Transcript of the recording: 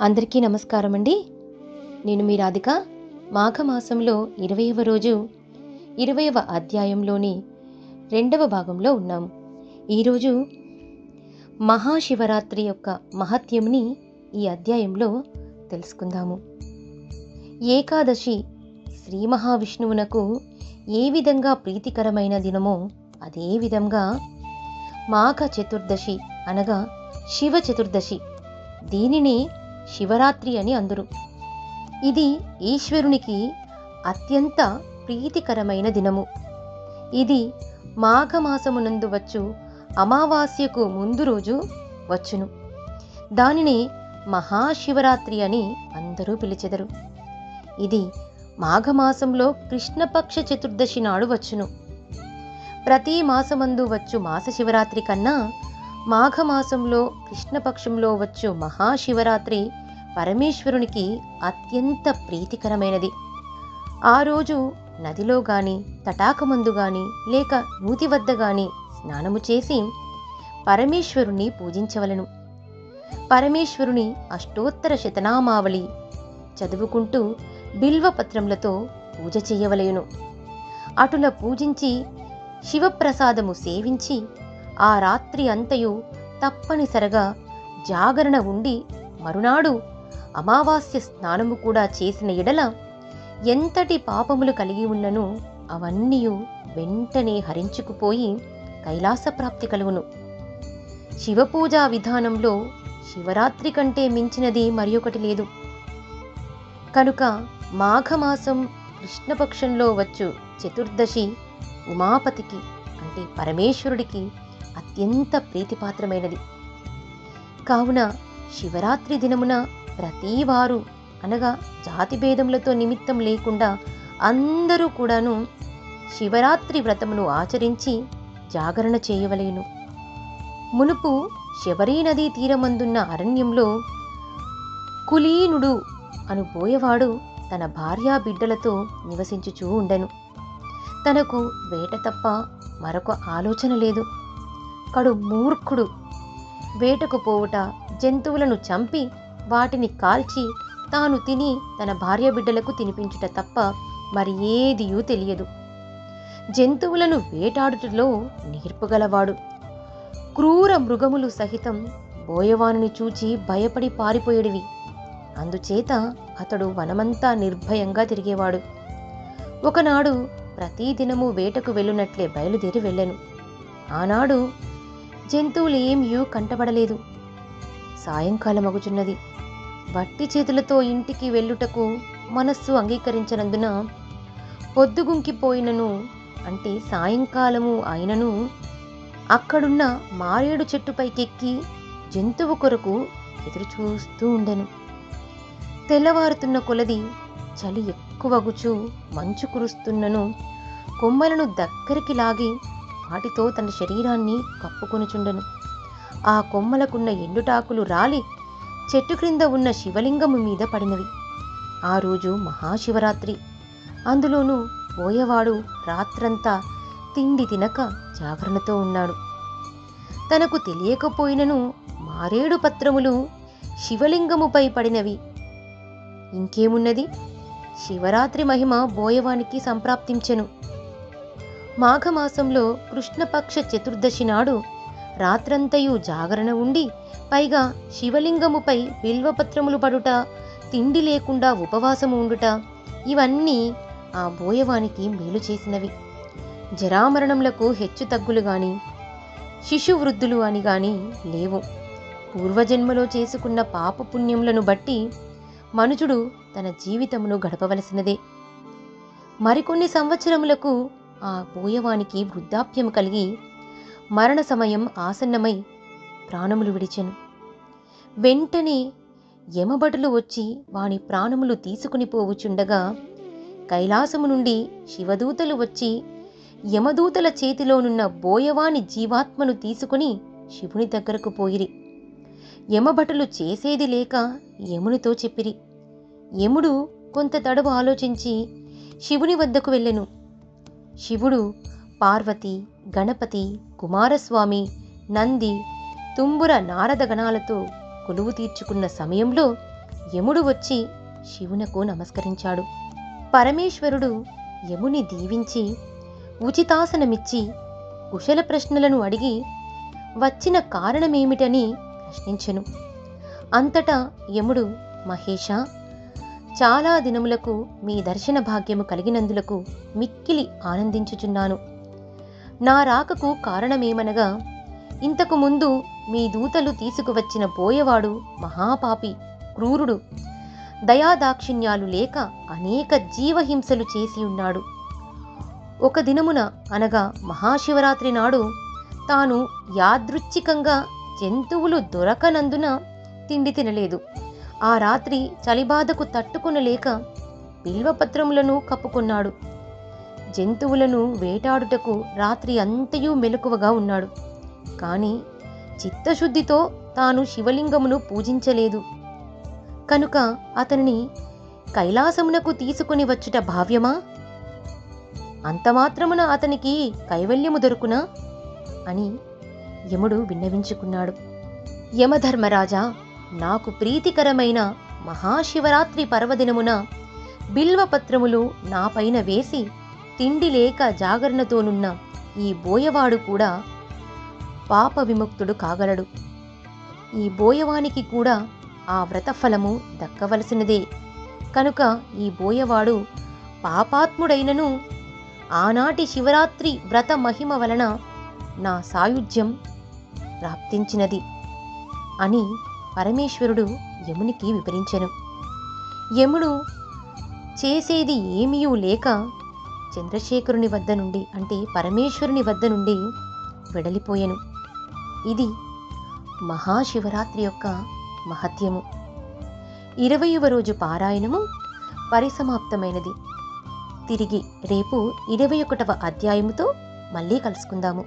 అందరికీ నమస్కారం అండి నేను మీ రాధిక. మాఘమాసంలో ఇరవైవ రోజు ఇరవైవ అధ్యాయంలోని రెండవ భాగంలో ఉన్నాము ఈరోజు మహాశివరాత్రి యొక్క మహత్యంని ఈ అధ్యాయంలో తెలుసుకుందాము. ఏకాదశి శ్రీ మహావిష్ణువునకు ఏ విధంగా ప్రీతికరమైన దినమో అదే విధంగా మాఘ చతుర్దశి అనగా శివ చతుర్దశి. దీనిని శివరాత్రి అని అందరు. ఇది ఈశ్వరునికి అత్యంత ప్రీతికరమైన దినము. ఇది మాఘమాసమునందు వచ్చు అమావాస్యకు ముందు రోజు వచ్చును. దానిని మహాశివరాత్రి అని అందరూ పిలిచెదరు. ఇది మాఘమాసంలో కృష్ణపక్ష చతుర్దశి నాడు వచ్చును. ప్రతి మాసమందు వచ్చు మాస శివరాత్రి కన్నా మాఘమాసంలో కృష్ణపక్షంలో వచ్చు మహాశివరాత్రి పరమేశ్వరునికి అత్యంత ప్రీతికరమైనది. ఆ రోజు నదిలో గాని తటాకమందు గాని లేక నూతి వద్ద గాని స్నానము చేసి పరమేశ్వరుని పూజించవలను. పరమేశ్వరుని అష్టోత్తర శతనామావళి చదువుకుంటూ బిల్వపత్రములతో పూజ చెయ్యవలయును అటుల పూజించి శివప్రసాదము సేవించి ఆ రాత్రి అంతయు తప్పనిసరిగా జాగరణ ఉండి మరునాడు అమావాస్య స్నానము కూడా చేసిన ఎడల ఎంతటి పాపములు కలిగి ఉన్నను అవన్నీ వెంటనే హరించుకుపోయి కైలాస ప్రాప్తి కలుగును. శివపూజా విధానంలో శివరాత్రి కంటే మించినది మరి ఒకటి లేదు. కనుక మాఘమాసం కృష్ణపక్షంలో వచ్చు చతుర్దశి ఉమాపతికి అంటే పరమేశ్వరుడికి అత్యంత ప్రీతిపాత్రమైనది. కావున శివరాత్రి దినమున ప్రతివారు అనగా జాతి భేదములతో నిమిత్తం లేకుండా అందరూ కూడాను శివరాత్రి వ్రతమును ఆచరించి జాగరణ చేయవలేను. మునుపు శబరీ నదీ తీరమందున్న అరణ్యంలో కులీనుడు అను బోయవాడు తన భార్యా బిడ్డలతో నివసించుచూ ఉండెను. తనకు వేట తప్ప మరొక ఆలోచన లేదు. కడు మూర్ఖుడు. వేటకు పోవుట జంతువులను చంపి వాటిని కాల్చి తాను తిని తన భార్య బిడ్డలకు తినిపించుట తప్ప మరి ఏదియూ తెలియదు. జంతువులను వేటాడుటలో నేర్పుగలవాడు. క్రూర మృగములు సహితం బోయవానుని చూచి భయపడి పారిపోయేడివి. అందుచేత అతడు వనమంతా నిర్భయంగా తిరిగేవాడు. ఒకనాడు ప్రతిదినము వేటకు వెళ్ళునట్లే బయలుదేరి వెళ్ళాను. ఆనాడు జంతువులు కంటపడలేదు సాయంకాలం అగుచున్నది. వట్టి చేతులతో ఇంటికి వెళ్ళుటకు మనస్సు అంగీకరించనందున పొద్దుగుంకిపోయినను అంటే సాయంకాలము అయినను అక్కడున్న మారేడు చెట్టుపైకెక్కి జంతువు కొరకు ఎదురు చూస్తూ ఉండెను. తెల్లవారుతున్న కొలది చలి ఎక్కువగుచు మంచు కురుస్తున్నను కొమ్మలను దగ్గరికి లాగి వాటితో తన శరీరాన్ని కప్పుకొనుచుండెను. ఆ కొమ్మలకున్న ఎండుటాకులు రాలి. చెట్టు క్రింద ఉన్న శివలింగము మీద పడినవి. ఆ రోజు మహాశివరాత్రి. అందులోనూ పోయేవాడు రాత్రంతా తిండి తినక జాగరణతో ఉన్నాడు. తనకు తెలియకపోయినను మారేడు పత్రములు శివలింగముపై పడినవి. ఇంకేమున్నది? శివరాత్రి మహిమ బోయవానికి సంప్రాప్తించెను. మాఘమాసంలో కృష్ణపక్ష చతుర్దశి నాడు రాత్రంతయు జాగరణ ఉండి పైగా శివలింగముపై బిల్వపత్రములు పడుట తిండి లేకుండా ఉపవాసము ఉండుట ఇవన్నీ ఆ బోయవానికి మేలు చేసినవి. జరామరణములకు హెచ్చు తగ్గులు గాని శిశువృద్ధులు అని గాని లేవు. పూర్వజన్మలో చేసుకున్న పాపపుణ్యములను బట్టి మనుజుడు తన జీవితమును గడపవలసినదే. మరికొన్ని సంవత్సరములకు ఆ బోయవానికి వృద్ధాప్యము కలిగి మరణ సమయం ఆసన్నమై ప్రాణములు విడిచెను. వెంటనే యమభటులు వచ్చి వాని ప్రాణములు తీసుకుని పోవుచుండగా కైలాసము నుండి శివదూతలు వచ్చి యమదూతల చేతిలోనున్న బోయవాని జీవాత్మను తీసుకుని శివుని దగ్గరకు పోయిరి. యమభటులు చేసేది లేక యమునితో చెప్పిరి. యముడు కొంత తడవు ఆలోచించి శివుని వద్దకు వెళ్ళెను. శివుడు పార్వతి గణపతి కుమారస్వామి నంది తుంబుర నారద గణాలతో కొలువు తీర్చుకున్న సమయంలో యముడు వచ్చి శివునకు నమస్కరించాడు. పరమేశ్వరుడు యముని దీవించి ఉచితాసనమిచ్చి కుశల ప్రశ్నలను అడిగి వచ్చిన కారణమేమిటని ప్రశ్నించెను. అంతటా యముడు మహేష చాలా దినములకు మీ దర్శన భాగ్యము కలిగినందులకు మిక్కిలి ఆనందించుచున్నాను. నా రాకకు కారణమేమనగా ఇంతకు ముందు మీ దూతలు తీసుకువచ్చిన బోయవాడు మహాపాపి క్రూరుడు. దయాదాక్షిణ్యాలు లేక అనేక జీవహింసలు చేసి ఉన్నాడు. ఒక దినమున అనగా మహాశివరాత్రి నాడు తాను యాదృచ్ఛికంగా జంతువులు దొరకనందున తిండి తినలేదు. ఆ రాత్రి చలిబాధకు తట్టుకొనలేక బిల్వపత్రములను కప్పుకున్నాడు. జంతువులను వేటాడుటకు రాత్రి అంతయు మెలకువగా ఉన్నాడు. కానీ చిత్తశుద్ధితో తాను శివలింగమును పూజించలేదు. కనుక అతనిని కైలాసమునకు తీసుకుని వచ్చుట భావ్యమా? అంతమాత్రమున అతనికి కైవల్యము దొరుకునా? అని యముడు విన్నవించుకున్నాడు. యమధర్మరాజా నాకు ప్రీతికరమైన మహాశివరాత్రి పర్వదినమున బిల్వపత్రములు నాపైన వేసి తిండి లేక జాగరణతోనున్న ఈ బోయవాడు కూడా పాప విముక్తుడు కాగలడు. ఈ బోయవానికి కూడా ఆ వ్రతఫలము దక్కవలసినదే. కనుక ఈ బోయవాడు పాపాత్ముడైనను ఆనాటి శివరాత్రి వ్రత మహిమ వలన నా సాయుధ్యం ప్రాప్తించినది అని పరమేశ్వరుడు యమునికి వివరించెను. యముడు చేసేది ఏమీయూ లేక చంద్రశేఖరుని వద్ద నుండి అంటే పరమేశ్వరుని వద్ద నుండి వెడలిపోయెను. ఇది మహాశివరాత్రి యొక్క మహత్యము. ఇరవయవ రోజు పారాయణము పరిసమాప్తమైనది. తిరిగి రేపు ఇరవై ఒకటవ అధ్యాయముతో మళ్ళీ కలుసుకుందాము.